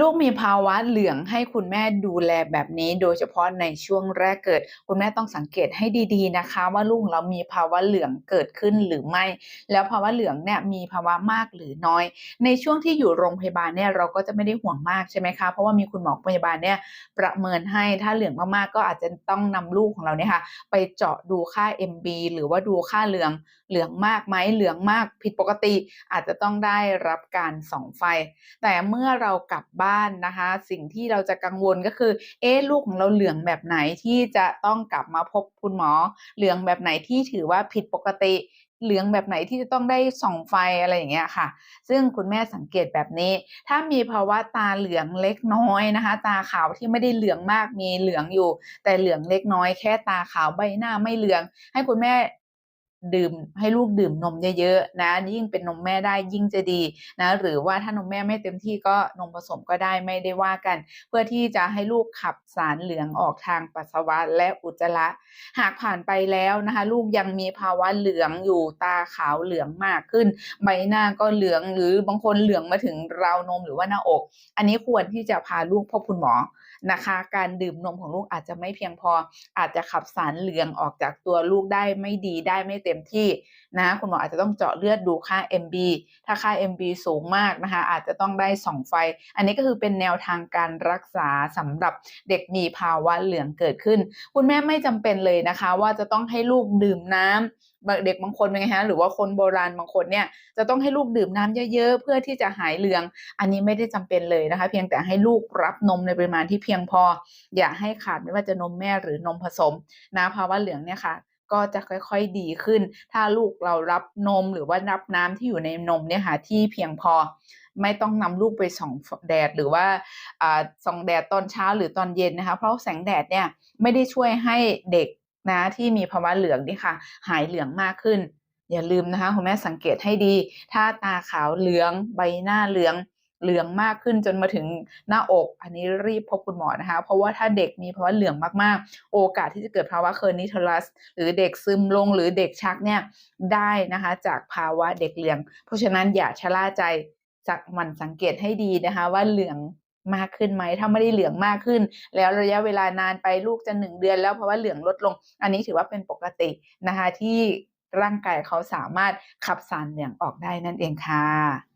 ลูกมีภาวะเหลืองให้คุณแม่ดูแลแบบนี้ โดยเฉพาะในช่วงแรกเกิด คุณแม่ต้องสังเกตให้ดีๆนะคะ ว่าลูกเรามีภาวะเหลืองเกิดขึ้นหรือไม่ แล้วภาวะเหลืองเนี่ยมีภาวะมากหรือน้อย ในช่วงที่อยู่โรงพยาบาลเนี่ยเราก็จะไม่ได้ห่วงมากใช่ไหมคะเพราะว่ามีคุณหมอพยาบาลเนี่ยประเมินให้ถ้าเหลืองมากๆก็อาจจะต้องนำลูกของเราเนี่ยค่ะไปเจาะดูค่า MB หรือว่าดูค่าเหลืองเหลืองมากไหมเหลืองมากผิดปกติ อาจจะต้องได้รับการส่องไฟ แต่เมื่อเรากลับบ้านนะคะ สิ่งที่เราจะกังวลก็คือ เอ๊ะลูกของเราเหลืองแบบไหนที่จะต้องกลับมาพบคุณหมอ เหลืองแบบไหนที่ถือว่าผิดปกติ เหลืองแบบไหนที่จะต้องได้ส่องไฟอะไรอย่างเงี้ยค่ะ ซึ่งคุณแม่สังเกตแบบนี้ ถ้ามีภาวะตาเหลืองเล็กน้อยนะคะ ตาขาวที่ไม่ได้เหลืองมากมีเหลืองอยู่ แต่เหลืองเล็กน้อยแค่ตาขาวใบหน้าไม่เหลือง ให้คุณแม่ ดื่มให้ลูกดื่มนมเยอะๆนะยิ่งเป็นนมแม่ได้ยิ่งจะดีนะหรือว่าถ้านมแม่ไม่เต็มที่ก็นมผสมก็ได้ไม่ได้ว่ากัน เพื่อที่จะให้ลูกขับสารเหลืองออกทางปัสสาวะและอุจจาระหากผ่านไปแล้วนะคะ ลูกยังมีภาวะเหลืองอยู่ตาขาวเหลืองมากขึ้น ใบหน้าก็เหลืองหรือบางคนเหลืองมาถึงราวนมหรือว่าหน้าอก อันนี้ควรที่จะพาลูกพบคุณหมอนะคะ การดื่มนมของลูกอาจจะไม่เพียงพอ อาจจะขับสารเหลืองออกจากตัวลูกได้ไม่ดีได้ไม่เต็มที่นะคุณหมออาจจะต้องเจาะเลือดดูค่า MB ถ้าค่า MB สูงมากนะคะอาจจะต้องได้ส่องไฟ อันนี้ก็คือเป็นแนวทางการรักษาสำหรับเด็กมีภาวะเหลืองเกิดขึ้น คุณแม่ไม่จำเป็นเลยนะคะ ว่าจะต้องให้ลูกดื่มน้ำเด็กบางคนเป็นไงฮะหรือว่าคนโบราณบางคนเนี่ยจะต้องให้ลูกดื่มน้ำเยอะ ๆ เพื่อที่จะหายเหลือง อันนี้ไม่ได้จำเป็นเลยนะคะ เพียงแต่ให้ลูกรับนมในปริมาณที่เพียงพอ อย่าให้ขาดไม่ว่าจะนมแม่หรือนมผสมนะภาวะเหลืองเนี่ยค่ะ ก็จะค่อยๆดีขึ้น ถ้าลูกเรารับนมหรือว่ารับน้ำที่อยู่ในนมเนี่ยค่ะที่เพียงพอไม่ต้องนำลูกไปส่องแดดหรือว่าส่องแดดตอนเช้าหรือตอนเย็นนะคะเพราะแสงแดดเนี่ยไม่ได้ช่วยให้เด็กนะที่มีภาวะเหลืองนี่ค่ะ หายเหลืองมากขึ้น อย่าลืมนะคะคุณแม่สังเกตให้ดี ถ้าตาขาวเหลือง ใบหน้าเหลือง เหลืองมากขึ้นจนมาถึงหน้าอก อันนี้รีบพบคุณหมอนะคะ เพราะว่าถ้าเด็กมีภาวะเหลืองมากๆ โอกาสที่จะเกิดภาวะเคอร์นิทอรัส หรือเด็กซึมลงหรือเด็กชักเนี่ยได้นะคะ จากภาวะเด็กเหลือง เพราะฉะนั้นอย่าชะล่าใจจากมันสังเกตให้ดีนะคะ ว่าเหลืองมากขึ้นไหมถ้าไม่ได้เหลืองมากขึ้น แล้วระยะเวลานานไปลูกจะหนึ่งเดือน แล้วเพราะว่าเหลืองลดลง อันนี้ถือว่าเป็นปกตินะคะที่ร่างกายเขาสามารถขับสารเหลืองออกได้นั่นเองค่ะ